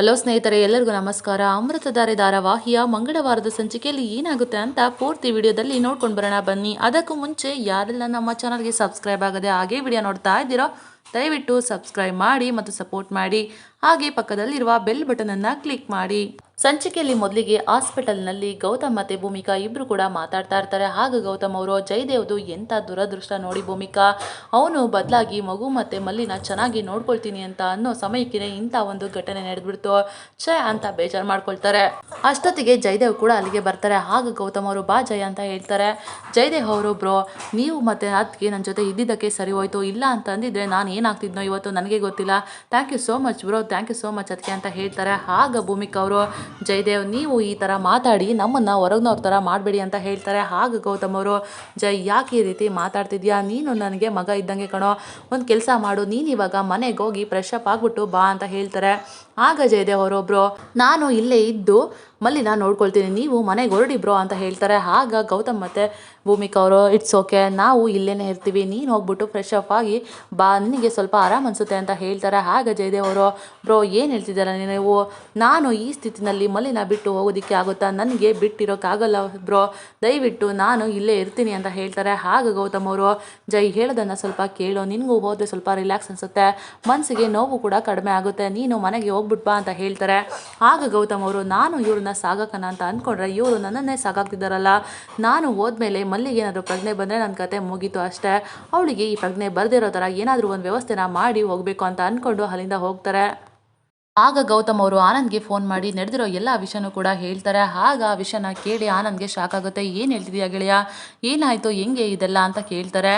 Hello ಸ್ನೇಹಿತರೆ, ಎಲ್ಲರಿಗೂ ನಮಸ್ಕಾರ. ಅಮೃತಧಾರೆ ಧಾರಾವಾಹಿಯ ಮಂಗಳವಾರದ ಸಂಚಿಕೆಯಲ್ಲಿ ಏನಾಗುತ್ತೆ ಅಂತ ಪೂರ್ತಿ ವಿಡಿಯೋದಲ್ಲಿ ನೋಡ್ಕೊಂಡು ಬರೋಣ ಬನ್ನಿ. ಅದಕ್ಕೂ ಮುಂಚೆ ಯಾರೆಲ್ಲ ನಮ್ಮ ಚಾನಲ್ಗೆ ಸಬ್ಸ್ಕ್ರೈಬ್ ಆಗದೆ ಹಾಗೆ ವಿಡಿಯೋ ನೋಡ್ತಾ ಇದ್ದೀರೋ, ದಯವಿಟ್ಟು ಸಬ್ಸ್ಕ್ರೈಬ್ ಮಾಡಿ ಮತ್ತು ಸಪೋರ್ಟ್ ಮಾಡಿ. ಹಾಗೆ ಪಕ್ಕದಲ್ಲಿರುವ ಬೆಲ್ ಬಟನನ್ನು ಕ್ಲಿಕ್ ಮಾಡಿ. ಸಂಚಿಕೆಯಲ್ಲಿ ಮೊದಲಿಗೆ ಹಾಸ್ಪಿಟಲ್ನಲ್ಲಿ ಗೌತಮ್ ಮತ್ತು ಭೂಮಿಕಾ ಇಬ್ಬರು ಕೂಡ ಮಾತಾಡ್ತಾ ಇರ್ತಾರೆ. ಆಗ ಗೌತಮ್ ಅವರು ಜಯದೇವ್ದು ಎಂಥ ದುರದೃಷ್ಟ ನೋಡಿ ಭೂಮಿಕಾ, ಅವನು ಬದಲಾಗಿ ಮಗು ಮತ್ತು ಮಲ್ಲಿನ ಚೆನ್ನಾಗಿ ನೋಡ್ಕೊಳ್ತೀನಿ ಅಂತ ಅನ್ನೋ ಸಮಯಕ್ಕೆ ಇಂಥ ಒಂದು ಘಟನೆ ನಡೆದ್ಬಿಡ್ತು. ಛೇ ಅಂತ ಬೇಜಾರು ಮಾಡ್ಕೊಳ್ತಾರೆ. ಅಷ್ಟೊತ್ತಿಗೆ ಜಯದೇವ್ ಕೂಡ ಅಲ್ಲಿಗೆ ಬರ್ತಾರೆ. ಹಾಗೆ ಗೌತಮ್ ಅವರು ಬಾ ಜಯ ಅಂತ ಹೇಳ್ತಾರೆ. ಜಯದೇವ್ ಅವರು, ಬ್ರೋ, ನೀವು ಮತ್ತೆ ಅದಕ್ಕೆ ನನ್ನ ಜೊತೆ ಇದ್ದಿದ್ದಕ್ಕೆ ಸರಿ ಹೋಯ್ತು. ಇಲ್ಲ ಅಂತ ಅಂದಿದ್ರೆ ನಾನು ಏನಾಗ್ತಿದ್ನೋ ಇವತ್ತು ನನಗೆ ಗೊತ್ತಿಲ್ಲ. Thank you so much bro, thank you so much ಅದಕ್ಕೆ ಅಂತ ಹೇಳ್ತಾರೆ. ಆಗ ಭೂಮಿಕಾ ಅವರು ಜಯದೇವ್, ನೀವು ಈ ಥರ ಮಾತಾಡಿ, ನಮ್ಮನ್ನು ಹೊರಗ್ನವ್ರ ಥರ ಮಾಡಬೇಡಿ ಅಂತ ಹೇಳ್ತಾರೆ. ಹಾಗೆ ಗೌತಮ್ ಅವರು ಜೈ ಯಾಕೆ ಈ ರೀತಿ ಮಾತಾಡ್ತಿದ್ಯಾ? ನೀನು ನನಗೆ ಮಗ ಇದ್ದಂಗೆ ಕಣೋ. ಒಂದು ಕೆಲಸ ಮಾಡು. ನೀನು ಇವಾಗ ಮನೆಗೆ ಹೋಗಿ ಫ್ರೆಶ್ ಅಪ್ ಆಗಿಬಿಟ್ಟು ಬಾ ಅಂತ ಹೇಳ್ತಾರೆ. ಆಗ ಜಯದೇವ್ ಅವರೊಬ್ರು, ನಾನು ಇಲ್ಲೇ ಇದ್ದು ಮಲ್ಲಿನ ನೋಡ್ಕೊಳ್ತೀನಿ, ನೀವು ಮನೆಗೆ ಹೊರಡಿ ಬ್ರೋ ಅಂತ ಹೇಳ್ತಾರೆ. ಆಗ ಗೌತಮ್ ಮತ್ತು ಭೂಮಿಕಾ ಅವರು ಇಟ್ಸ್ ಓಕೆ ನಾವು ಇಲ್ಲೇ ಇರ್ತೀವಿ, ನೀನು ಹೋಗ್ಬಿಟ್ಟು ಫ್ರೆಶ್ ಅಪ್ ಆಗಿ ಬಾ, ನಿನಗೆ ಸ್ವಲ್ಪ ಆರಾಮ್ ಅನಿಸುತ್ತೆ ಅಂತ ಹೇಳ್ತಾರೆ. ಆಗ ಜಯದೇವ್ ಅವರು, ಬ್ರೋ, ಏನು ಹೇಳ್ತಿದ್ದಾರೆ ನೀವು? ನಾನು ಈ ಸ್ಥಿತಿನಲ್ಲಿ ಮಲ್ಲಿನ ಬಿಟ್ಟು ಹೋಗೋದಕ್ಕೆ ಆಗುತ್ತಾ? ನನಗೆ ಬಿಟ್ಟಿರೋಕ್ಕಾಗಲ್ಲ ಬ್ರೋ. ದಯವಿಟ್ಟು ನಾನು ಇಲ್ಲೇ ಇರ್ತೀನಿ ಅಂತ ಹೇಳ್ತಾರೆ. ಆಗ ಗೌತಮ್ ಅವರು, ಜೈ, ಹೇಳೋದನ್ನು ಸ್ವಲ್ಪ ಕೇಳು. ನಿನಗೂ ಹೋದರೆ ಸ್ವಲ್ಪ ರಿಲ್ಯಾಕ್ಸ್ ಅನಿಸುತ್ತೆ. ಮನಸ್ಸಿಗೆ ನೋವು ಕೂಡ ಕಡಿಮೆ ಆಗುತ್ತೆ. ನೀನು ಮನೆಗೆ ಹೋಗ್ಬಿಟ್ ಅಂತ ಹೇಳ್ತಾರೆ. ಆಗ ಗೌತಮ್ ಅವರು, ನಾನು ಇವ್ರನ್ನ ಸಾಗಕನ ಅಂತ ಅಂದ್ಕೊಂಡ್ರೆ ಇವರು ನನ್ನನ್ನೇ ಸಾಗಾಕ್ತಿದ್ದಾರಲ್ಲ ನಾನು ಹೋದ್ಮೇಲೆ ಮಲ್ಲಿಗೆ ಏನಾದರೂ ಪ್ರಜ್ಞೆ ಬಂದರೆ ನನ್ನ ಕತೆ ಮುಗೀತು ಅಷ್ಟೇ. ಅವಳಿಗೆ ಈ ಪ್ರಜ್ಞೆ ಬರೆದಿರೋ ಥರ ಏನಾದರೂ ಒಂದು ವ್ಯವಸ್ಥೆನ ಮಾಡಿ ಹೋಗಬೇಕು ಅಂತ ಅಂದ್ಕೊಂಡು ಅಲ್ಲಿಂದ ಹೋಗ್ತಾರೆ. ಆಗ ಗೌತಮ್ ಅವರು ಆನಂದ್ಗೆ ಫೋನ್ ಮಾಡಿ, ನಡೆದಿರೋ ಎಲ್ಲ ವಿಷಯನೂ ಕೂಡ ಹೇಳ್ತಾರೆ. ಆಗ ಆ ವಿಷಯನ ಕೇಳಿ ಆನಂದ್ಗೆ ಶಾಕ್ ಆಗುತ್ತೆ. ಏನು ಹೇಳ್ತಿದ್ಯಾ ಗೆಳೆಯ? ಏನಾಯಿತು? ಹೆಂಗೆ ಇದೆಲ್ಲ? ಅಂತ ಕೇಳ್ತಾರೆ.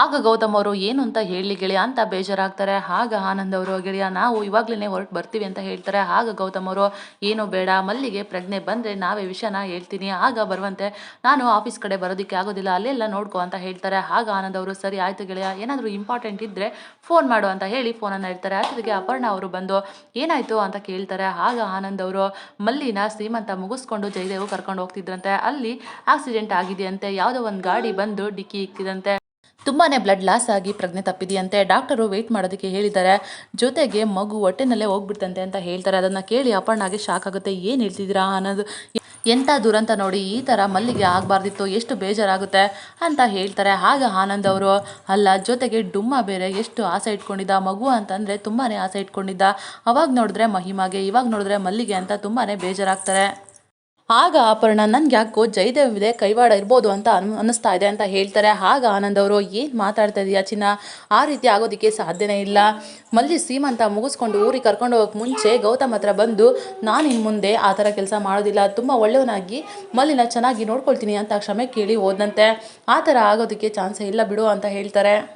ಆಗ ಗೌತಮ್ ಅವರು, ಏನು ಅಂತ ಹೇಳಿ ಗೆಳೆಯ? ಅಂತ ಬೇಜಾರಾಗ್ತಾರೆ. ಆಗ ಆನಂದ್ ಅವರು, ಗೆಳೆಯ, ನಾವು ಇವಾಗ್ಲೇ ಹೊರಟು ಬರ್ತೀವಿ ಅಂತ ಹೇಳ್ತಾರೆ. ಆಗ ಗೌತಮ್ ಅವರು, ಏನು ಬೇಡ. ಮಲ್ಲಿಗೆ ಪ್ರಜ್ಞೆ ಬಂದರೆ ನಾವೇ ವಿಷಯನ ಹೇಳ್ತೀನಿ. ಆಗ ಬರುವಂತೆ ನಾನು ಆಫೀಸ್ ಕಡೆ ಬರೋದಕ್ಕೆ ಆಗೋದಿಲ್ಲ. ಅಲ್ಲೆಲ್ಲ ನೋಡ್ಕೊ ಅಂತ ಹೇಳ್ತಾರೆ. ಆಗ ಆನಂದ್ ಅವರು, ಸರಿ, ಆಯಿತು ಗೆಳೆಯ. ಏನಾದರೂ ಇಂಪಾರ್ಟೆಂಟ್ ಇದ್ದರೆ ಫೋನ್ ಮಾಡು ಅಂತ ಹೇಳಿ ಫೋನನ್ನು ಹೇಳ್ತಾರೆ ಅದಕ್ಕೆ ಅಪರ್ಣ ಅವರು ಬಂದು, ಏನಾಯಿತು? ಅಂತ ಕೇಳ್ತಾರೆ. ಆಗ ಆನಂದ್ ಅವರು ಮಲ್ಲಿನ ಶ್ರೀಮಂತ ಮುಗಿಸ್ಕೊಂಡು ಜಯದೇವ್ ಕರ್ಕೊಂಡು ಹೋಗ್ತಿದ್ರಂತೆ. ಅಲ್ಲಿ ಆಕ್ಸಿಡೆಂಟ್ ಆಗಿದೆಯಂತೆ. ಯಾವುದೋ ಒಂದು ಗಾಡಿ ಬಂದು ಡಿಕ್ಕಿ ಇಕ್ಕಿದಂತೆ. ತುಂಬಾನೇ ಬ್ಲಡ್ ಲಾಸ್ ಆಗಿ ಪ್ರಜ್ಞೆ ತಪ್ಪಿದೆಯಂತೆ. ಡಾಕ್ಟರು ವೆಯ್ಟ್ ಮಾಡೋದಕ್ಕೆ ಹೇಳಿದ್ದಾರೆ. ಜೊತೆಗೆ ಮಗು ಹೊಟ್ಟೆನಲ್ಲೇ ಹೋಗ್ಬಿಡ್ತಂತೆ ಅಂತ ಹೇಳ್ತಾರೆ. ಅದನ್ನು ಕೇಳಿ ಅಪರ್ಣಾಗೆ ಶಾಕ್ ಆಗುತ್ತೆ. ಏನು ಹೇಳ್ತಿದ್ದೀರಾ ಅನ್ನೋದು ಎಂಥ ದುರಂತ ನೋಡಿ ಈ ಥರ ಮಲ್ಲಿಗೆ ಆಗಬಾರ್ದಿತ್ತು, ಎಷ್ಟು ಬೇಜಾರಾಗುತ್ತೆ ಅಂತ ಹೇಳ್ತಾರೆ. ಆಗ ಆನಂದ್ ಅವರು, ಅಲ್ಲ, ಜೊತೆಗೆ ಡುಮ್ಮ ಬೇರೆ ಎಷ್ಟು ಆಸೆ ಇಟ್ಕೊಂಡಿದ್ದ, ಮಗು ಅಂತಂದರೆ ತುಂಬಾ ಆಸೆ ಇಟ್ಕೊಂಡಿದ್ದ. ಅವಾಗ ನೋಡಿದ್ರೆ ಮಹಿಮಾಗೆ, ಇವಾಗ ನೋಡಿದ್ರೆ ಮಲ್ಲಿಗೆ ಅಂತ ತುಂಬಾ ಬೇಜಾರಾಗ್ತಾರೆ. ಆಗ ಅಪರ್ಣ, ನನ್ಗೆ ಯಾಕೋ ಜಯದೇವಿದೆ ಕೈವಾಡ ಇರ್ಬೋದು ಅಂತ ಅನ್, ಅನ್ನಿಸ್ತಾ ಇದೆ ಅಂತ ಹೇಳ್ತಾರೆ. ಆಗ ಆನಂದ್ ಅವರು, ಏನು ಮಾತಾಡ್ತಾ ಇದೆಯಾ ಚಿನ್ನ? ಆ ರೀತಿ ಆಗೋದಕ್ಕೆ ಸಾಧ್ಯನೇ ಇಲ್ಲ. ಮಲ್ಲಿ ಸೀಮಂತ ಮುಗಿಸ್ಕೊಂಡು ಊರಿಗೆ ಕರ್ಕೊಂಡು ಹೋಗೋಕೆ ಮುಂಚೆ ಗೌತಮ್ ಹತ್ರ ಬಂದು, ನಾನು ಇನ್ನು ಮುಂದೆ ಆ ಥರ ಕೆಲಸ ಮಾಡೋದಿಲ್ಲ. ತುಂಬ ಒಳ್ಳೆಯವನಾಗಿ ಮಲ್ಲಿನ ಚೆನ್ನಾಗಿ ನೋಡ್ಕೊಳ್ತೀನಿ ಅಂತ ಕ್ಷಮೆ ಕೇಳಿ ಹೋದಂತೆ ಆ ಥರ ಆಗೋದಕ್ಕೆ ಚಾನ್ಸೇ ಇಲ್ಲ ಬಿಡು ಅಂತ ಹೇಳ್ತಾರೆ.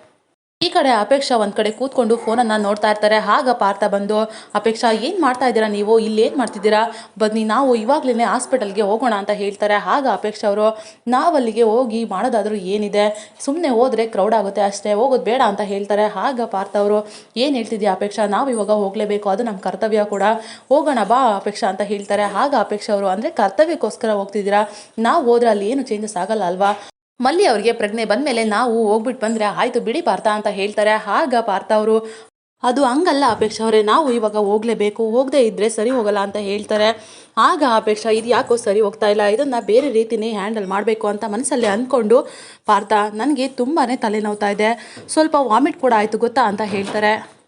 ಈ ಕಡೆ ಅಪೇಕ್ಷಾ ಒಂದು ಕಡೆ ಕೂತ್ಕೊಂಡು ಫೋನನ್ನು ನೋಡ್ತಾ ಇರ್ತಾರೆ. ಆಗ ಪಾರ್ಥ ಬಂದು, ಅಪೇಕ್ಷಾ, ಏನು ಮಾಡ್ತಾ ಇದ್ದೀರಾ ನೀವು? ಇಲ್ಲಿ ಏನು ಮಾಡ್ತಿದ್ದೀರಾ? ಬನ್ನಿ, ನಾವು ಇವಾಗಲೇ ಹಾಸ್ಪಿಟಲ್ಗೆ ಹೋಗೋಣ ಅಂತ ಹೇಳ್ತಾರೆ. ಆಗ ಅಪೇಕ್ಷಾ ಅವರು, ನಾವಲ್ಲಿಗೆ ಹೋಗಿ ಮಾಡೋದಾದರೂ ಏನಿದೆ? ಸುಮ್ಮನೆ ಹೋದರೆ ಕ್ರೌಡ್ ಆಗುತ್ತೆ ಅಷ್ಟೇ, ಹೋಗೋದು ಬೇಡ ಅಂತ ಹೇಳ್ತಾರೆ. ಆಗ ಪಾರ್ಥ ಅವರು, ಏನು ಹೇಳ್ತಿದ್ಯಾ ಅಪೇಕ್ಷಾ? ನಾವು ಇವಾಗ ಹೋಗಲೇಬೇಕು, ಅದು ನಮ್ಮ ಕರ್ತವ್ಯ ಕೂಡ. ಹೋಗೋಣ ಬಾ ಅಪೇಕ್ಷಾ ಅಂತ ಹೇಳ್ತಾರೆ. ಆಗ ಅಪೇಕ್ಷಾ ಅವರು, ಅಂದರೆ ಕರ್ತವ್ಯಕ್ಕೋಸ್ಕರ ಹೋಗ್ತಿದ್ದೀರಾ? ನಾವು ಹೋದ್ರೆ ಅಲ್ಲಿ ಏನು ಚೇಂಜಸ್ ಆಗಲ್ಲ ಅಲ್ವಾ? ಮಲ್ಲಿ ಅವ್ರಿಗೆ ಪ್ರಜ್ಞೆ ಬಂದಮೇಲೆ ನಾವು ಹೋಗ್ಬಿಟ್ಟು ಬಂದರೆ ಆಯಿತು ಬಿಡಿ ಪಾರ್ಥ ಅಂತ ಹೇಳ್ತಾರೆ. ಆಗ ಪಾರ್ಥ ಅವರು, ಅದು ಹಂಗಲ್ಲ ಅಪೇಕ್ಷಾ ಅವರೇ, ನಾವು ಇವಾಗ ಹೋಗಲೇಬೇಕು. ಹೋಗದೇ ಇದ್ದರೆ ಸರಿ ಹೋಗಲ್ಲ ಅಂತ ಹೇಳ್ತಾರೆ. ಆಗ ಅಪೇಕ್ಷಾ, ಇದು ಯಾಕೋ ಸರಿ ಹೋಗ್ತಾ ಇಲ್ಲ? ಇದನ್ನು ಬೇರೆ ರೀತಿನೇ ಹ್ಯಾಂಡಲ್ ಮಾಡಬೇಕು ಅಂತ ಮನಸ್ಸಲ್ಲಿ ಅಂದ್ಕೊಂಡು ಪಾರ್ಥ, ನನಗೆ ತುಂಬಾ ತಲೆನೋವ್ತಾ ಇದೆ. ಸ್ವಲ್ಪ ವಾಮಿಟ್ ಕೂಡ ಆಯಿತು ಗೊತ್ತಾ? ಅಂತ ಹೇಳ್ತಾರೆ.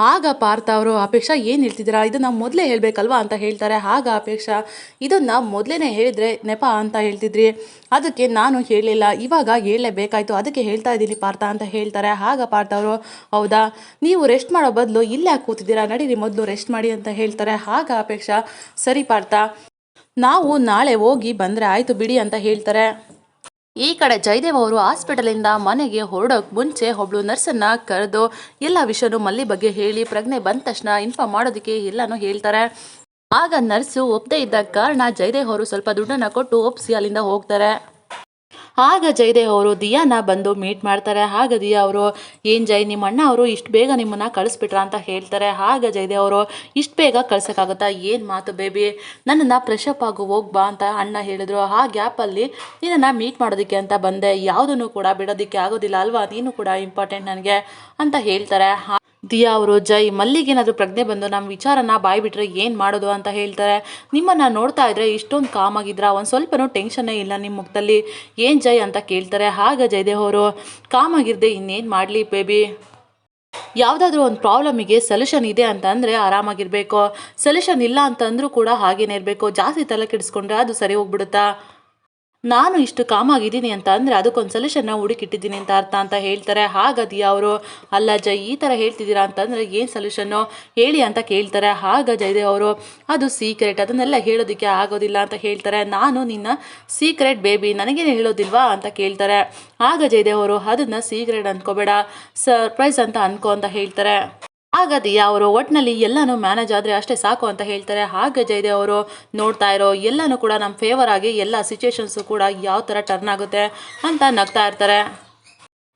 ಆಗ ಪಾರ್ಥ ಅವರು, ಅಪೇಕ್ಷಾ, ಏನು ಹೇಳ್ತಿದ್ದೀರಾ? ಇದನ್ನು ಮೊದಲೇ ಹೇಳಬೇಕಲ್ವಾ? ಅಂತ ಹೇಳ್ತಾರೆ. ಆಗ ಅಪೇಕ್ಷಾ, ಇದನ್ನು ಮೊದಲೇ ಹೇಳಿದರೆ ನೆಪ ಅಂತ ಹೇಳ್ತಿದ್ರಿ. ಅದಕ್ಕೆ ನಾನು ಹೇಳಲಿಲ್ಲ ಇವಾಗ ಹೇಳಲೇಬೇಕಾಯ್ತು. ಅದಕ್ಕೆ ಹೇಳ್ತಾ ಇದ್ದೀನಿ ಪಾರ್ಥ ಅಂತ ಹೇಳ್ತಾರೆ. ಆಗ ಪಾರ್ಥ ಅವರು, ಹೌದಾ? ನೀವು ರೆಸ್ಟ್ ಮಾಡೋ ಬದಲು ಇಲ್ಲೇ ಕೂತಿದ್ದೀರಾ? ನಡೀರಿ, ಮೊದಲು ರೆಸ್ಟ್ ಮಾಡಿ ಅಂತ ಹೇಳ್ತಾರೆ. ಆಗ ಅಪೇಕ್ಷಾ, ಸರಿ ಪಾರ್ಥ, ನಾವು ನಾಳೆ ಹೋಗಿ ಬಂದರೆ ಆಯಿತು ಬಿಡಿ ಅಂತ ಹೇಳ್ತಾರೆ. ಈ ಕಡೆ ಜಯದೇವ್ ಅವರು ಹಾಸ್ಪಿಟಲಿಂದ ಮನೆಗೆ ಹೊರಡೋಕೆ ಮುಂಚೆ ಒಬ್ಳು ನರ್ಸನ್ನ ಕರೆದು ಎಲ್ಲ ವಿಷಯನು ಮಲ್ಲಿ ಬಗ್ಗೆ ಹೇಳಿ ಪ್ರಜ್ಞೆ ಬಂದ ತಕ್ಷಣ ಇನ್ಫಾರ್ಮ್ ಮಾಡೋದಕ್ಕೆ ಎಲ್ಲಾನು ಹೇಳ್ತಾರೆ. ಆಗ ನರ್ಸು ಒಪ್ಪದೇ ಇದ್ದ ಕಾರಣ ಜಯದೇವ್ ಅವರು ಸ್ವಲ್ಪ ದುಡ್ಡನ್ನು ಕೊಟ್ಟು ಒಪ್ಪಿಸಿ ಅಲ್ಲಿಂದ ಹೋಗ್ತಾರೆ. ಆಗ ಜಯದೇವ್ ಅವರು ದಿಯಾನ ಬಂದು ಮೀಟ್ ಮಾಡ್ತಾರೆ. ಆಗ ದಿಯಾ ಅವರು, ಏನು ಜೈ ನಿಮ್ಮ ಅಣ್ಣ ಅವರು ಇಷ್ಟು ಬೇಗ ನಿಮ್ಮನ್ನ ಕಳಿಸ್ಬಿಟ್ರ ಅಂತ ಹೇಳ್ತಾರೆ. ಆಗ ಜಯದೇವ್ ಅವರು, ಇಷ್ಟು ಬೇಗ ಕಳ್ಸೋಕ್ಕಾಗುತ್ತಾ? ಏನು ಮಾತು ಬೇಬಿ? ನನ್ನನ್ನು ಫ್ರೆಶಪ್ ಆಗು ಹೋಗ್ಬಾ ಅಂತ ಅಣ್ಣ ಹೇಳಿದ್ರು. ಆ ಗ್ಯಾಪಲ್ಲಿ ನಿನ್ನನ್ನು ಮೀಟ್ ಮಾಡೋದಕ್ಕೆ ಅಂತ ಬಂದೆ. ಯಾವುದನ್ನು ಕೂಡ ಬಿಡೋದಕ್ಕೆ ಆಗೋದಿಲ್ಲ ಅಲ್ವಾ? ನೀನು ಕೂಡ ಇಂಪಾರ್ಟೆಂಟ್ ನನಗೆ, ಅಂತ ಹೇಳ್ತಾರೆ. ದಿಯಾ ಅವರು, ಜೈ ಮಲ್ಲಿಗೇನಾದರೂ ಪ್ರಜ್ಞೆ ಬಂದು ನಮ್ಮ ವಿಚಾರನ ಬಾಯ್ಬಿಟ್ರೆ ಏನು ಮಾಡೋದು ಅಂತ ಹೇಳ್ತಾರೆ. ನಿಮ್ಮನ್ನು ನೋಡ್ತಾ ಇದ್ರೆ ಇಷ್ಟೊಂದು ಕಾಮ್ ಆಗಿದ್ರ ಒಂದು ಸ್ವಲ್ಪನೂ ಟೆನ್ಷನ್ನೇ ಇಲ್ಲ ನಿಮ್ಮ ಮುಖದಲ್ಲಿ. ಏನು ಜೈ ಅಂತ ಕೇಳ್ತಾರೆ. ಹಾಗ ಜಯದೇವ್ ಅವರು ಕಾಮ್ ಆಗಿರದೆ ಇನ್ನೇನು ಮಾಡಲಿ ಬೇಬಿ ಯಾವುದಾದ್ರೂ ಒಂದು ಪ್ರಾಬ್ಲಮಿಗೆ ಸೊಲ್ಯೂಷನ್ ಇದೆ ಅಂತಂದರೆ ಆರಾಮಾಗಿರಬೇಕು. ಸೊಲ್ಯೂಷನ್ ಇಲ್ಲ ಅಂತಂದರೂ ಕೂಡ ಹಾಗೇನೇ ಇರಬೇಕು. ಜಾಸ್ತಿ ತಲೆ ಕೆಡಿಸ್ಕೊಂಡ್ರೆ ಅದು ಸರಿ ಹೋಗ್ಬಿಡುತ್ತಾ? ನಾನು ಇಷ್ಟು ಕಾಮಾಗಿದ್ದೀನಿ ಅಂತ ಅಂದರೆ ಅದಕ್ಕೊಂದು ಸೊಲ್ಯೂಷನ್ನ ಹುಡುಕಿಟ್ಟಿದ್ದೀನಿ ಅಂತ ಅರ್ಥ ಅಂತ ಹೇಳ್ತಾರೆ. ಹಾಗದಿ ಅವರು, ಅಲ್ಲ ಜೈ ಈ ಥರ ಹೇಳ್ತಿದ್ದೀರಾ ಅಂತಂದರೆ ಏನು ಸೊಲ್ಯೂಷನ್ನು ಹೇಳಿ ಅಂತ ಕೇಳ್ತಾರೆ. ಆಗ ಜಯದೇವ್ ಅವರು, ಅದು ಸೀಕ್ರೆಟ್ ಅದನ್ನೆಲ್ಲ ಹೇಳೋದಕ್ಕೆ ಆಗೋದಿಲ್ಲ ಅಂತ ಹೇಳ್ತಾರೆ. ನಾನು ನಿನ್ನ ಸೀಕ್ರೆಟ್ ಬೇಬಿ ನನಗೇನು ಹೇಳೋದಿಲ್ವಾ? ಅಂತ ಕೇಳ್ತಾರೆ. ಆಗ ಜಯದೇವ್ ಅವರು, ಅದನ್ನು ಸೀಕ್ರೆಟ್ ಅಂದ್ಕೋಬೇಡ ಸರ್ಪ್ರೈಸ್ ಅಂತ ಅನ್ಕೋ ಅಂತ ಹೇಳ್ತಾರೆ. ಆಗ ದಿಯಾ ಅವರು ಒಟ್ಟಿನಲ್ಲಿ ಎಲ್ಲನೂ ಮ್ಯಾನೇಜ್ ಆದರೆ ಅಷ್ಟೇ ಸಾಕು ಅಂತ ಹೇಳ್ತಾರೆ. ಹಾಗೆ ಜಯದೇವ್ ಅವರು ನೋಡ್ತಾ ಇರೋ ಎಲ್ಲನೂ ಕೂಡ ನಮ್ಮ ಫೇವರ್ ಆಗಿ ಎಲ್ಲ ಸಿಚುವೇಶನ್ಸು ಕೂಡ ಯಾವ ಥರ ಟರ್ನ್ ಆಗುತ್ತೆ ಅಂತ ನಗ್ತಾ ಇರ್ತಾರೆ.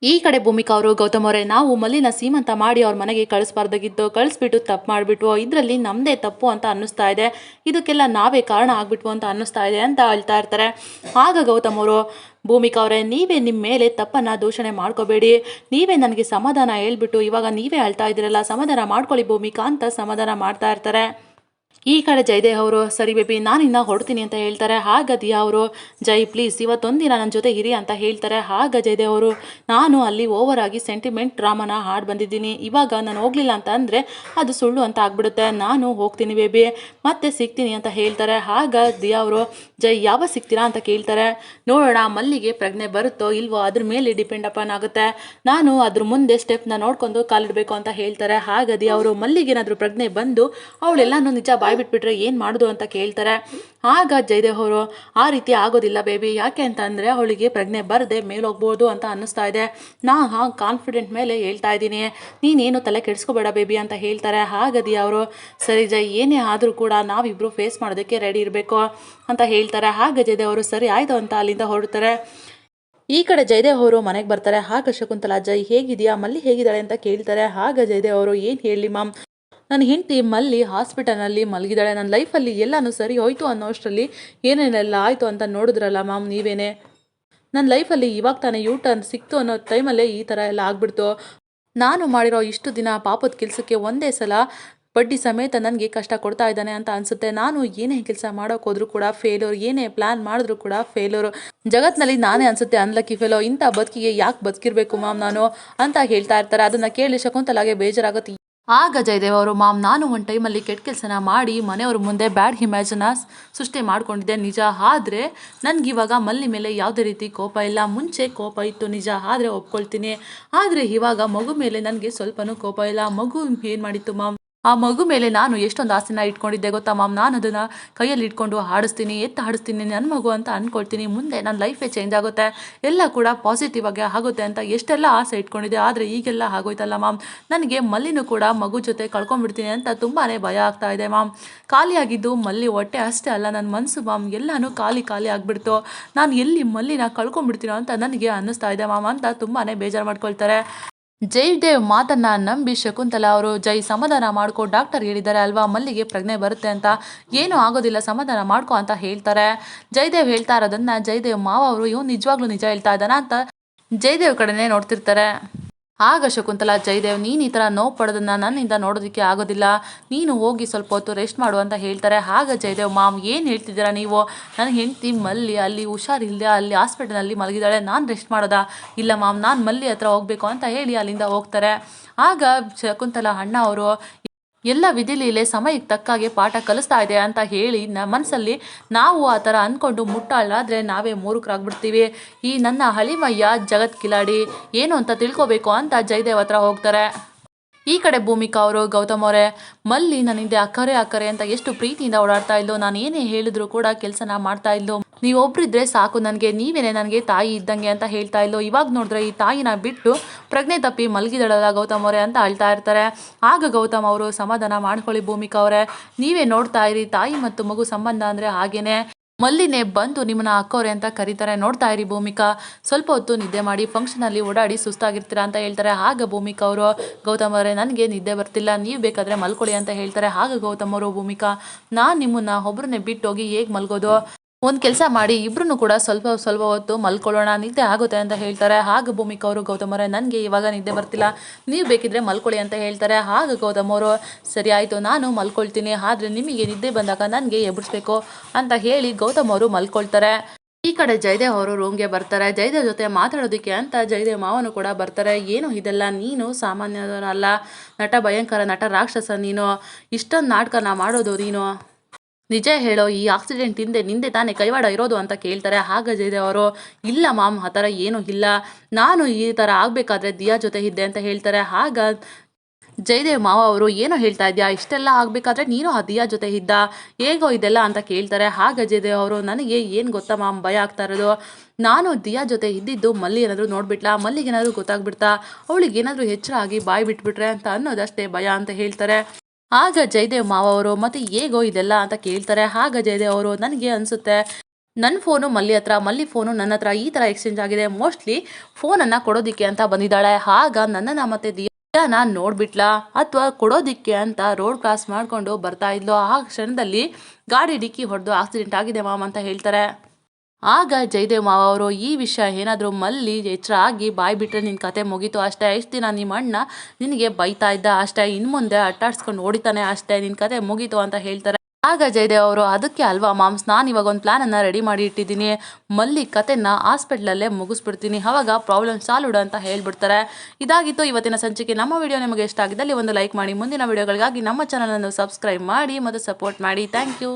ಈ ಕಡೆ ಭೂಮಿಕಾ ಅವರು, ಗೌತಮ್ ಅವರೇ, ನಾವು ಮಲ್ಲಿನ ಸೀಮಂತ ಮಾಡಿ ಅವ್ರ ಮನೆಗೆ ಕಳಿಸ್ಬಾರ್ದಾಗಿತ್ತು. ಕಳಿಸ್ಬಿಟ್ಟು ತಪ್ಪು ಮಾಡಿಬಿಟ್ವು. ಇದರಲ್ಲಿ ನಮ್ಮದೇ ತಪ್ಪು ಅಂತ ಅನ್ನಿಸ್ತಾ ಇದೆ. ಇದಕ್ಕೆಲ್ಲ ನಾವೇ ಕಾರಣ ಆಗ್ಬಿಟ್ವು ಅಂತ ಅನ್ನಿಸ್ತಾ ಇದೆ ಅಂತ ಹೇಳ್ತಾ ಇರ್ತಾರೆ. ಆಗ ಗೌತಮ್ ಅವರು, ಭೂಮಿಕಾ ಅವರೇ, ನೀವೇ ನಿಮ್ಮ ಮೇಲೆ ತಪ್ಪನ್ನು ದೂಷಣೆ ಮಾಡ್ಕೋಬೇಡಿ. ನೀವೇ ನನಗೆ ಸಮಾಧಾನ ಹೇಳ್ಬಿಟ್ಟು, ಇವಾಗ ನೀವೇ ಅಳ್ತಾ ಇದ್ದೀರಲ್ಲ, ಸಮಾಧಾನ ಮಾಡ್ಕೊಳ್ಳಿ ಭೂಮಿಕಾ ಅಂತ ಸಮಾಧಾನ ಮಾಡ್ತಾ ಇರ್ತಾರೆ. ಈ ಕಡೆ ಜಯದೇವ್ ಅವರು, ಸರಿ ಬೇಬಿ, ನಾನು ನಾನಿನ್ನ ಹೊಡ್ತೀನಿ ಅಂತ ಹೇಳ್ತಾರೆ. ಹಾಗ ದಿಯಾ ಅವರು, ಜೈ ಪ್ಲೀಸ್ ಇವತ್ತೊಂದಿನ ನನ್ನ ಜೊತೆ ಇರಿ ಅಂತ ಹೇಳ್ತಾರೆ. ಹಾಗ ಜಯದೇವ್ ಅವರು, ನಾನು ಅಲ್ಲಿ ಓವರ್ ಆಗಿ ಸೆಂಟಿಮೆಂಟ್ ಡ್ರಾಮಾನ ಹಾಡು ಬಂದಿದ್ದೀನಿ. ಇವಾಗ ನಾನು ಹೋಗ್ಲಿಲ್ಲ ಅಂತ ಅಂದರೆ ಅದು ಸುಳ್ಳು ಅಂತ ಆಗ್ಬಿಡುತ್ತೆ. ನಾನು ಹೋಗ್ತೀನಿ ಬೇಬಿ, ಮತ್ತೆ ಸಿಗ್ತೀನಿ ಅಂತ ಹೇಳ್ತಾರೆ. ಹಾಗ ದಿಯಾ ಅವರು, ಜೈ ಯಾವಾಗ ಸಿಗ್ತೀರಾ ಅಂತ ಕೇಳ್ತಾರೆ. ನೋಡೋಣ, ಮಲ್ಲಿಗೆ ಪ್ರಜ್ಞೆ ಬರುತ್ತೋ ಇಲ್ವೋ ಅದ್ರ ಮೇಲೆ ಡಿಪೆಂಡ್ ಅಪಾನ್ ಆಗುತ್ತೆ. ನಾನು ಅದ್ರ ಮುಂದೆ ಸ್ಟೆಪ್ನ ನೋಡ್ಕೊಂಡು ಕಾಲಿಡಬೇಕು ಅಂತ ಹೇಳ್ತಾರೆ. ಹಾಗದಿ ಅವರು ಮಲ್ಲಿಗೆ ಏನಾದರೂ ಪ್ರಜ್ಞೆ ಬಂದು ಅವಳೆಲ್ಲಾನು ನಿಜ ಬಾಯ್ ಬಿಟ್ಬಿಟ್ರೆ ಏನು ಮಾಡೋದು ಅಂತ ಕೇಳ್ತಾರೆ. ಆಗ ಜಯದೇವ್ ಅವರು, ಆ ರೀತಿ ಆಗೋದಿಲ್ಲ ಬೇಬಿ, ಯಾಕೆ ಅಂತ ಅಂದರೆ ಅವಳಿಗೆ ಪ್ರಜ್ಞೆ ಬರದೆ ಮೇಲೋಗ್ಬೋದು ಅಂತ ಅನ್ನಿಸ್ತಾ ಇದೆ. ನಾ ಹಾಂ ಕಾನ್ಫಿಡೆಂಟ್ ಮೇಲೆ ಹೇಳ್ತಾ ಇದ್ದೀನಿ. ನೀನೇನು ತಲೆ ಕೆಡಿಸ್ಕೋಬೇಡ ಬೇಬಿ ಅಂತ ಹೇಳ್ತಾರೆ. ಹಾಗದಿ ಅವರು, ಸರಿ ಜೈ ಏನೇ ಆದರೂ ಕೂಡ ನಾವಿಬ್ಬರು ಫೇಸ್ ಮಾಡೋದಕ್ಕೆ ರೆಡಿ ಇರಬೇಕು ಅಂತ ಹೇಳ್ತಾರೆ. ಹಾಗ ಜಯದೇವ್ ಅವರು, ಸರಿ ಆಯಿತು ಅಂತ ಅಲ್ಲಿಂದ ಹೊರಡ್ತಾರೆ. ಈ ಕಡೆ ಜಯದೇವ್ ಅವರು ಮನೆಗೆ ಬರ್ತಾರೆ. ಆಗ ಶಕುಂತಲಾ ಜೈ ಹೇಗಿದೆಯಾ? ಮಲ್ಲಿ ಹೇಗಿದ್ದಾಳೆ ಅಂತ ಕೇಳ್ತಾರೆ. ಹಾಗ ಜಯದೇವ್ ಅವರು, ಏನು ಹೇಳಿ ಮಾಮ್? ನನ್ನ ಹೆಂಡತಿ ಮಲ್ಲಿ ಹಾಸ್ಪಿಟಲ್ನಲ್ಲಿ ಮಲಗಿದ್ದಾಳೆ. ನನ್ನ ಲೈಫಲ್ಲಿ ಎಲ್ಲನೂ ಸರಿ ಹೋಯ್ತು ಅನ್ನೋಷ್ಟರಲ್ಲಿ ಏನೇನೆಲ್ಲ ಆಯಿತು ಅಂತ ನೋಡಿದ್ರಲ್ಲ ಮ್ಯಾಮ್ ನೀವೇನೆ? ನನ್ನ ಲೈಫಲ್ಲಿ ಇವಾಗ ತಾನೇ ಯೂ ಟರ್ನ್ ಸಿಕ್ತು ಅನ್ನೋ ಟೈಮಲ್ಲೇ ಈ ಥರ ಎಲ್ಲ ಆಗ್ಬಿಡ್ತು. ನಾನು ಮಾಡಿರೋ ಇಷ್ಟು ದಿನ ಪಾಪದ ಕೆಲಸಕ್ಕೆ ಒಂದೇ ಸಲ ಬಡ್ಡಿ ಸಮೇತ ನನಗೆ ಕಷ್ಟ ಕೊಡ್ತಾ ಇದ್ದಾನೆ ಅಂತ ಅನಿಸುತ್ತೆ. ನಾನು ಏನೇ ಕೆಲಸ ಮಾಡೋಕ್ಕೋದ್ರೂ ಕೂಡ ಫೇಲೋರ್ ಏನೇ ಪ್ಲ್ಯಾನ್ ಮಾಡಿದ್ರು ಕೂಡ ಫೇಲೋರು ಜಗತ್ತಿನಲ್ಲಿ ನಾನೇ ಅನಿಸುತ್ತೆ ಅನ್ಲಕ್ಕಿ ಫೇಲೋ ಇಂಥ ಬದುಕಿಗೆ ಯಾಕೆ ಬದುಕಿರಬೇಕು ಮ್ಯಾಮ್ ನಾನು? ಅಂತ ಹೇಳ್ತಾ ಇರ್ತಾರೆ. ಅದನ್ನು ಕೇಳಿ ಶಕುಂತಲಾಗೆ ಬೇಜಾರಾಗುತ್ತೆ. ಆಗ ಜಯದೇವ್ ಅವರು ಮಾಮ್, ನಾನು ಒಂದು ಟೈಮಲ್ಲಿ ಕೆಟ್ಟ ಕೆಲಸನ ಮಾಡಿ ಮನೆಯವ್ರ ಮುಂದೆ ಬ್ಯಾಡ್ ಇಮ್ಯಾಜಿನ ಸೃಷ್ಟಿ ಮಾಡ್ಕೊಂಡಿದ್ದೆ, ನಿಜ ಆದರೆ ನನಗಿವಾಗ ಮಲ್ಲಿ ಮೇಲೆ ಯಾವುದೇ ರೀತಿ ಕೋಪ ಇಲ್ಲ. ಮುಂಚೆ ಕೋಪ ಇತ್ತು, ನಿಜ ಆದರೆ ಒಪ್ಕೊಳ್ತೀನಿ. ಆದರೆ ಇವಾಗ ಮಗು ಮೇಲೆ ನನಗೆ ಸ್ವಲ್ಪನೂ ಕೋಪ ಇಲ್ಲ. ಮಗು ಏನು ಮಾಡಿತ್ತು ಮಾಮ್? ಆ ಮಗು ಮೇಲೆ ನಾನು ಎಷ್ಟೊಂದು ಆಸೆನ ಇಟ್ಕೊಂಡಿದ್ದೆ ಗೊತ್ತಾ ಮಾಮ್? ನಾನು ಅದನ್ನು ಕೈಯಲ್ಲಿ ಇಟ್ಕೊಂಡು ಹಾಡಿಸ್ತೀನಿ, ಎತ್ತ ಹಾಡಿಸ್ತೀನಿ ನನ್ನ ಮಗು ಅಂತ ಅಂದ್ಕೊಳ್ತೀನಿ ಮುಂದೆ ನನ್ನ ಲೈಫೇ ಚೇಂಜ್ ಆಗುತ್ತೆ, ಎಲ್ಲ ಕೂಡ ಪಾಸಿಟಿವ್ ಆಗಿ ಆಗುತ್ತೆ ಅಂತ ಎಷ್ಟೆಲ್ಲ ಆಸೆ ಇಟ್ಕೊಂಡಿದ್ದೆ, ಆದರೆ ಈಗೆಲ್ಲ ಆಗೋಯ್ತಲ್ಲ ಮಾಮ್. ನನಗೆ ಮಲ್ಲಿನೂ ಕೂಡ ಮಗು ಜೊತೆ ಕಳ್ಕೊಂಡ್ಬಿಡ್ತೀನಿ ಅಂತ ತುಂಬಾ ಭಯ ಆಗ್ತಾ ಇದೆ ಮಾಮ್. ಖಾಲಿಯಾಗಿದ್ದು ಮಲ್ಲಿ ಹೊಟ್ಟೆ ಅಷ್ಟೇ ಅಲ್ಲ ನನ್ನ ಮನಸ್ಸು ಮಾಮ್ ಎಲ್ಲನೂ ಖಾಲಿ ಖಾಲಿ ಆಗಿಬಿಡ್ತು. ನಾನು ಎಲ್ಲಿ ಮಲ್ಲಿನ ಕಳ್ಕೊಂಡ್ಬಿಡ್ತೀನೋ ಅಂತ ನನಗೆ ಅನ್ನಿಸ್ತಾ ಇದೆ ಮಾಮ್ ಅಂತ ತುಂಬಾ ಬೇಜಾರು ಮಾಡ್ಕೊಳ್ತಾರೆ. ಜಯದೇವ್ ಮಾತನ್ನ ನಂಬಿ ಶಕುಂತಲಾ ಅವರು, ಜೈ ಸಮಾಧಾನ ಮಾಡ್ಕೊ, ಡಾಕ್ಟರ್ ಹೇಳಿದ್ದಾರೆ ಅಲ್ವಾ? ಮಲ್ಲಿಗೆ ಪ್ರಜ್ಞೆ ಬರುತ್ತೆ ಅಂತ. ಏನೂ ಆಗೋದಿಲ್ಲ, ಸಮಾಧಾನ ಮಾಡ್ಕೊ ಅಂತ ಹೇಳ್ತಾರೆ. ಜಯದೇವ್ ಹೇಳ್ತಾ ಇರೋದನ್ನ ಜಯದೇವ್ ಮಾವ ಅವರು ಇವ್ ನಿಜವಾಗ್ಲೂ ನಿಜ ಹೇಳ್ತಾ ಇದ್ದಾನ ಅಂತ ಜಯದೇವ್ ಕಡೆನೆ ನೋಡ್ತಿರ್ತಾರೆ. ಆಗ ಶಕುಂತಲಾ, ಜಯದೇವ್, ನೀನು ಈ ಥರ ನೋವು ಪಡೋದನ್ನು ನನ್ನಿಂದ ನೋಡೋದಕ್ಕೆ ಆಗೋದಿಲ್ಲ. ನೀನು ಹೋಗಿ ಸ್ವಲ್ಪ ಹೊತ್ತು ರೆಸ್ಟ್ ಮಾಡು ಅಂತ ಹೇಳ್ತಾರೆ. ಆಗ ಜಯದೇವ್, ಮಾಮ್, ಏನು ಹೇಳ್ತಿದ್ದೀರಾ ನೀವು? ನನ್ನ ಹೆಂಡತಿ ಮಲ್ಲಿ ಅಲ್ಲಿ ಹುಷಾರಿಲ್ಲದೆ ಅಲ್ಲಿ ಹಾಸ್ಪಿಟಲ್ನಲ್ಲಿ ಮಲಗಿದ್ದಾಳೆ. ನಾನು ರೆಸ್ಟ್ ಮಾಡೋದಾ? ಇಲ್ಲ ಮಾಮ್, ನಾನು ಮಲ್ಲಿ ಹತ್ರ ಹೋಗಬೇಕು ಅಂತ ಹೇಳಿ ಅಲ್ಲಿಂದ ಹೋಗ್ತಾರೆ. ಆಗ ಶಕುಂತಲಾ, ಅಣ್ಣ ಅವರು ಎಲ್ಲ ವಿಧಿಲೀಲೆ ಸಮಯಕ್ಕೆ ತಕ್ಕಾಗೆ ಪಾಠ ಕಲಿಸ್ತಾ ಇದೆ ಅಂತ ಹೇಳಿ ನ ಮನಸ್ಸಲ್ಲಿ ನಾವು ಆ ಥರ ಅಂದ್ಕೊಂಡು ಮುಟ್ಟಾಳಾದರೆ ನಾವೇ ಮೂರುಕರಾಗ್ಬಿಡ್ತೀವಿ ಈ ನನ್ನ ಹಳಿಮಯ್ಯ ಜಗತ್ ಕಿಲಾಡಿ, ಏನು ಅಂತ ತಿಳ್ಕೊಬೇಕು ಅಂತ ಜಯದೇವ್ ಹತ್ರ ಹೋಗ್ತಾರೆ. ಈ ಕಡೆ ಭೂಮಿಕಾ ಅವರು, ಗೌತಮ್ ಅವರೇ, ಮಲ್ಲಿ ನನ್ನಿಂದ ಅಕ್ಕರೆ ಅಕ್ಕರೆ ಅಂತ ಎಷ್ಟು ಪ್ರೀತಿಯಿಂದ ಓಡಾಡ್ತಾ ಇಲ್ಲೋ ನಾನು ಏನೇ ಹೇಳಿದ್ರು ಕೂಡ ಕೆಲಸನ ಮಾಡ್ತಾ ಇಲ್ಲೋ ನೀವೊಬ್ರಿದ್ರೆ ಸಾಕು ನನಗೆ, ನೀವೇನೆ ನನಗೆ ತಾಯಿ ಇದ್ದಂಗೆ ಅಂತ ಹೇಳ್ತಾ ಇಲ್ಲೋ ಇವಾಗ ನೋಡಿದ್ರೆ ಈ ತಾಯಿನ ಬಿಟ್ಟು ಪ್ರಜ್ಞೆ ತಪ್ಪಿ ಮಲಗಿದಳಲ್ಲ ಗೌತಮ್ ಅವರೇ ಅಂತ ಅಳ್ತಾ ಇರ್ತಾರೆ. ಆಗ ಗೌತಮ್ ಅವರು ಸಮಾಧಾನ ಮಾಡ್ಕೊಳ್ಳಿ ಭೂಮಿಕಾ ಅವರೇ. ನೀವೇ ನೋಡ್ತಾ ಇರಿ, ತಾಯಿ ಮತ್ತು ಮಗು ಸಂಬಂಧ ಅಂದರೆ ಹಾಗೇನೆ. ಮಲ್ಲಿನೇ ಬಂದು ನಿಮ್ಮನ್ನ ಅಕ್ಕವ್ರೆ ಅಂತ ಕರೀತಾರೆ. ನೋಡ್ತಾ ಇರಿ ಭೂಮಿಕಾ, ಸ್ವಲ್ಪ ಹೊತ್ತು ನಿದ್ದೆ ಮಾಡಿ ಫಂಕ್ಷನಲ್ಲಿ ಓಡಾಡಿ ಸುಸ್ತಾಗಿರ್ತೀರಾ ಅಂತ ಹೇಳ್ತಾರೆ. ಆಗ ಭೂಮಿಕಾ ಅವರು, ಗೌತಮ್ ಅವರೇ, ನನಗೆ ನಿದ್ದೆ ಬರ್ತಿಲ್ಲ, ನೀವು ಬೇಕಾದರೆ ಮಲ್ಕೊಳ್ಳಿ ಅಂತ ಹೇಳ್ತಾರೆ. ಆಗ ಗೌತಮ್ ಅವರು, ಭೂಮಿಕಾ, ನಾನು ನಿಮ್ಮನ್ನ ಒಬ್ಬರನ್ನೇ ಬಿಟ್ಟೋಗಿ ಹೇಗೆ ಮಲ್ಗೋದು? ಒಂದು ಕೆಲಸ ಮಾಡಿ ಇಬ್ರು ಕೂಡ ಸ್ವಲ್ಪ ಸ್ವಲ್ಪ ಹೊತ್ತು ಮಲ್ಕೊಳ್ಳೋಣ, ನಿದ್ದೆ ಆಗುತ್ತೆ ಅಂತ ಹೇಳ್ತಾರೆ. ಹಾಗೆ ಭೂಮಿಕ ಅವರು ಗೌತಮರ ನನಗೆ ಇವಾಗ ನಿದ್ದೆ ಬರ್ತಿಲ್ಲ. ನೀವು ಬೇಕಿದ್ರೆ ಮಲ್ಕೊಳ್ಳಿ ಅಂತ ಹೇಳ್ತಾರೆ. ಹಾಗೆ ಗೌತಮ್ ಅವರು, ಸರಿ ಆಯಿತು, ನಾನು ಮಲ್ಕೊಳ್ತೀನಿ. ಆದರೆ ನಿಮಗೆ ನಿದ್ದೆ ಬಂದಾಗ ನನಗೆ ಎಬ್ಬಿಸ್ಬೇಕು ಅಂತ ಹೇಳಿ ಗೌತಮ್ ಅವರು ಮಲ್ಕೊಳ್ತಾರೆ. ಈ ಕಡೆ ಜಯದೇವ್ ಅವರು ರೂಮ್ಗೆ ಬರ್ತಾರೆ. ಜಯದೇವ್ ಜೊತೆ ಮಾತಾಡೋದಕ್ಕೆ ಅಂತ ಜಯದೇವ್ ಮಾವನು ಕೂಡ ಬರ್ತಾರೆ. ಏನು ಇದೆಲ್ಲ? ನೀನು ಸಾಮಾನ್ಯನಲ್ಲ. ನಟ ಭಯಂಕರ ನಟ, ರಾಕ್ಷಸ ನೀನು. ಇಷ್ಟೊಂದು ನಾಟಕನ ಮಾಡೋದು ನೀನು. ನಿಜ ಹೇಳೋ ಈ ಆಕ್ಸಿಡೆಂಟ್ ಹಿಂದೆ, ನಿಂದೆ ತಾನೇ ಕೈವಾಡ ಇರೋದು ಅಂತ ಕೇಳ್ತಾರೆ. ಆಗ ಜಯದೇವ್ ಅವರು, ಇಲ್ಲ ಮಾಮ್, ಆ ಥರ ಏನೂ ಇಲ್ಲ. ನಾನು ಈ ಥರ ಆಗಬೇಕಾದ್ರೆ ದಿಯಾ ಜೊತೆ ಇದ್ದೆ ಅಂತ ಹೇಳ್ತಾರೆ. ಹಾಗ ಜಯದೇವ್ ಮಾವ ಅವರು ಏನೋ ಹೇಳ್ತಾ ಇದೆಯಾ? ಇಷ್ಟೆಲ್ಲ ಆಗಬೇಕಾದ್ರೆ ನೀನು ಆ ದಿಯಾ ಜೊತೆ ಇದ್ದ? ಹೇಗೋ ಇದೆಲ್ಲ ಅಂತ ಕೇಳ್ತಾರೆ. ಹಾಗ ಜಯದೇವ್ ಅವರು, ನನಗೆ ಏನು ಗೊತ್ತಾ ಮಾಮ್, ಭಯ ಆಗ್ತಾ ಇರೋದು? ನಾನು ದಿಯಾ ಜೊತೆ ಇದ್ದಿದ್ದು ಮಲ್ಲಿ ಏನಾದರೂ ನೋಡ್ಬಿಟ್ಲಾ? ಮಲ್ಲಿಗೆ ಏನಾದರೂ ಗೊತ್ತಾಗ್ಬಿಡ್ತಾ? ಅವಳಿಗೆ ಏನಾದರೂ ಎಚ್ಚರ ಆಗಿ ಬಾಯಿ ಬಿಟ್ಬಿಟ್ರೆ ಅಂತ ಅನ್ನೋದಷ್ಟೇ ಭಯ ಅಂತ ಹೇಳ್ತಾರೆ. ಆಗ ಜಯದೇವ್ ಮಾವ ಅವರು ಮತ್ತೆ ಹೇಗೋ ಇದೆಲ್ಲ ಅಂತ ಕೇಳ್ತಾರೆ. ಆಗ ಜಯದೇವ್ ಅವರು, ನನಗೆ ಅನಿಸುತ್ತೆ ನನ್ನ ಫೋನು ಮಲ್ಲಿ ಹತ್ರ, ಮಲ್ಲಿ ಫೋನು ನನ್ನ ಹತ್ರ ಈ ಥರ ಎಕ್ಸ್ಚೇಂಜ್ ಆಗಿದೆ. ಮೋಸ್ಟ್ಲಿ ಫೋನನ್ನು ಕೊಡೋದಿಕ್ಕೆ ಅಂತ ಬಂದಿದ್ದಾಳೆ. ಆಗ ನನ್ನನ್ನು ಮತ್ತೆ ದಿಯಾನ ನೋಡ್ಬಿಟ್ಲಾ? ಅಥವಾ ಕೊಡೋದಿಕ್ಕೆ ಅಂತ ರೋಡ್ ಕ್ರಾಸ್ ಮಾಡಿಕೊಂಡು ಬರ್ತಾ ಇದ್ಲು. ಆ ಕ್ಷಣದಲ್ಲಿ ಗಾಡಿ ಡಿಕ್ಕಿ ಹೊಡೆದು ಆಕ್ಸಿಡೆಂಟ್ ಆಗಿದೆ ಮಾಮ್ ಅಂತ ಹೇಳ್ತಾರೆ. ಆಗ ಜಯದೇವ್ ಮಾವ ಅವರು ಈ ವಿಷಯ ಏನಾದರೂ ಮಲ್ಲಿ ಎಚ್ಚರ ಆಗಿ ಬಾಯಿ ಬಿಟ್ಟರೆ ನಿನ್ನ ಕತೆ ಮುಗೀತು ಅಷ್ಟೇ, ಎಷ್ಟು ದಿನ ನಿಮ್ಮ ಅಣ್ಣ ನಿನಗೆ ಬೈತಾ ಇದ್ದ ಅಷ್ಟೇ ಇನ್ನು ಮುಂದೆ ಅಟ್ಟಾಡ್ಸ್ಕೊಂಡು ಓಡಿತಾನೆ ಅಷ್ಟೇ ನಿನ್ನ ಕತೆ ಮುಗೀತು ಅಂತ ಹೇಳ್ತಾರೆ. ಆಗ ಜಯದೇವ್ ಅವರು, ಅದಕ್ಕೆ ಅಲ್ವಾ ಮಾಮ್ಸ್, ನಾನು ಇವಾಗ ಒಂದು ಪ್ಲ್ಯಾನನ್ನು ರೆಡಿ ಮಾಡಿ ಇಟ್ಟಿದ್ದೀನಿ. ಮಲ್ಲಿ ಕತೆನ ಹಾಸ್ಪಿಟ್ಲಲ್ಲೇ ಮುಗಿಸ್ಬಿಡ್ತೀನಿ. ಅವಾಗ ಪ್ರಾಬ್ಲಮ್ ಸಾಲ್ವ್ ಅಂತ ಹೇಳ್ಬಿಡ್ತಾರೆ. ಇದಾಗಿತ್ತು ಇವತ್ತಿನ ಸಂಚಿಕೆ. ನಮ್ಮ ವಿಡಿಯೋ ನಿಮಗೆ ಇಷ್ಟ ಆಗಿದ್ದಲ್ಲಿ ಒಂದು ಲೈಕ್ ಮಾಡಿ. ಮುಂದಿನ ವಿಡಿಯೋಗಳಿಗಾಗಿ ನಮ್ಮ ಚಾನಲನ್ನು ಸಬ್ಸ್ಕ್ರೈಬ್ ಮಾಡಿ ಮತ್ತು ಸಪೋರ್ಟ್ ಮಾಡಿ. Thank you